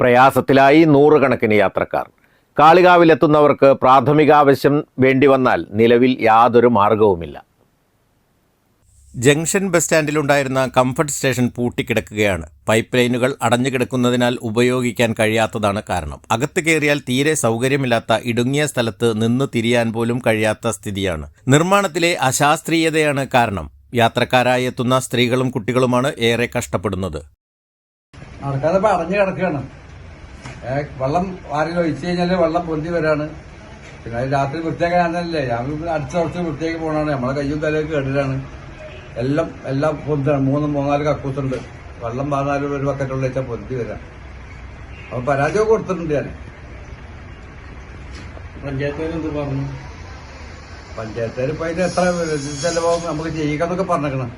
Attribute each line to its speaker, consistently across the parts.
Speaker 1: പ്രയാസത്തിലായി നൂറുകണക്കിന് യാത്രക്കാർ. കാളികാവിലെത്തുന്നവർക്ക് പ്രാഥമിക ആവശ്യം വേണ്ടി വന്നാൽ നിലവിൽ യാതൊരു മാർഗവുമില്ല. ജംഗ്ഷൻ ബസ് സ്റ്റാൻഡിലുണ്ടായിരുന്ന കംഫർട്ട് സ്റ്റേഷൻ പൂട്ടിക്കിടക്കുകയാണ്. പൈപ്പ് ലൈനുകൾ അടഞ്ഞുകിടക്കുന്നതിനാൽ ഉപയോഗിക്കാൻ കഴിയാത്തതാണ് കാരണം. അകത്ത് കയറിയാൽ തീരെ സൗകര്യമില്ലാത്ത ഇടുങ്ങിയ സ്ഥലത്ത് നിന്ന് തിരിയാൻ പോലും കഴിയാത്ത സ്ഥിതിയാണ്. നിർമ്മാണത്തിലെ അശാസ്ത്രീയതയാണ് കാരണം. യാത്രക്കാരായി എത്തുന്ന സ്ത്രീകളും കുട്ടികളുമാണ് ഏറെ കഷ്ടപ്പെടുന്നത്.
Speaker 2: നടക്കാതെ ഇപ്പൊ അടഞ്ഞു കിടക്കുകയാണ് വെള്ളം ആരെങ്കിലും ഒഴിച്ചു കഴിഞ്ഞാൽ വെള്ളം പൊന്തി വരാണ്. പിന്നെ അത് രാത്രി വൃത്തിയാക്കാനല്ലേ ഞാൻ അടിച്ചുറച്ച് വൃത്തിയാക്കി പോണാണ് നമ്മളെ കയ്യും തലയൊക്കെ കേട്ടിട്ടാണ് എല്ലാം എല്ലാം പൊന്താണ് മൂന്ന് മൂന്നാൽ കക്കൂസുണ്ട് വെള്ളം പതിനാല് ഒരു ബക്കറ്റുള്ള വെച്ചാൽ പൊന്തി വരാം. അപ്പൊ പരാജയം കൊടുത്തിട്ടുണ്ട് ഞാൻ. പഞ്ചായത്തുകാർ ഇപ്പൊ അതിന് എത്ര ചെലവാകും നമുക്ക് ചെയ്യിക്കാന്നൊക്കെ പറഞ്ഞേക്കണം.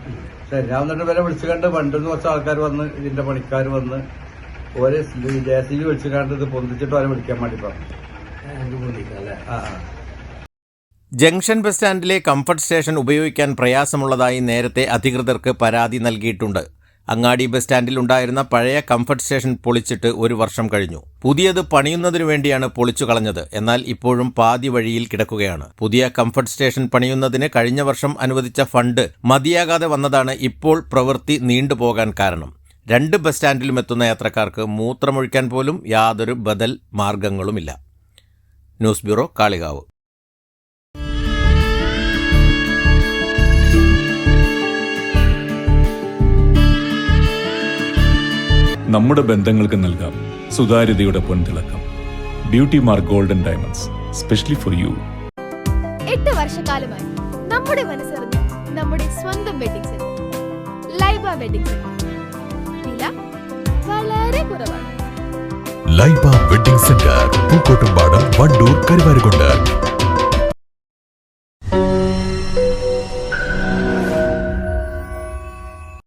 Speaker 2: ശരി ഞാൻ എന്നിട്ട് വില വിളിച്ചു കണ്ട് പണ്ടെന്ന് കുറച്ച് ആൾക്കാർ വന്ന് ഇതിന്റെ പണിക്കാർ വന്ന് ഓരോ ജെ സി ബി വിളിച്ചു കണ്ടത് ഇത് പൊന്തിച്ചിട്ട് അവരെ വിളിക്കാൻ വേണ്ടി പറഞ്ഞു
Speaker 1: ജംഗ്ഷൻ ബസ് സ്റ്റാൻഡിലെ കംഫർട്ട് സ്റ്റേഷൻ ഉപയോഗിക്കാൻ പ്രയാസമുള്ളതായി നേരത്തെ അധികൃതർക്ക് പരാതി നൽകിയിട്ടുണ്ട്. അങ്ങാടി ബസ് സ്റ്റാൻഡിൽ ഉണ്ടായിരുന്ന പഴയ കംഫർട്ട് സ്റ്റേഷൻ പൊളിച്ചിട്ട് ഒരു വർഷം കഴിഞ്ഞു. പുതിയത് പണിയുന്നതിനു വേണ്ടിയാണ് പൊളിച്ചു കളഞ്ഞത്. എന്നാൽ ഇപ്പോഴും പാതി വഴിയിൽ കിടക്കുകയാണ്. പുതിയ കംഫർട്ട് സ്റ്റേഷൻ പണിയുന്നതിന് കഴിഞ്ഞ വർഷം അനുവദിച്ച ഫണ്ട് മതിയാകാതെ വന്നതാണ് ഇപ്പോൾ പ്രവൃത്തി നീണ്ടുപോകാൻ കാരണം. രണ്ട് ബസ് സ്റ്റാൻഡിലും എത്തുന്ന യാത്രക്കാർക്ക് മൂത്രമൊഴിക്കാൻ പോലും യാതൊരു ബദൽ മാർഗങ്ങളുമില്ല. News bureau Kalikavu.
Speaker 3: നമ്മുടെ ബന്ധങ്ങൾക്ക് നൽകാം സുതാര്യതയുടെ പൊൻതിളക്കം. Beauty mark golden diamonds specially for you
Speaker 4: എട്ട് വർഷക്കാലമായി നമ്മുടെ മനസ്സറിഞ്ഞ നമ്മുടെ സ്വന്തം wedding centre Laiba wedding centre വളരെ കുറവാണ്.
Speaker 5: സെന്റർ പൂക്കോട്ടുംപാടം വണ്ടൂർ കരുവാരുകൊണ്ട്.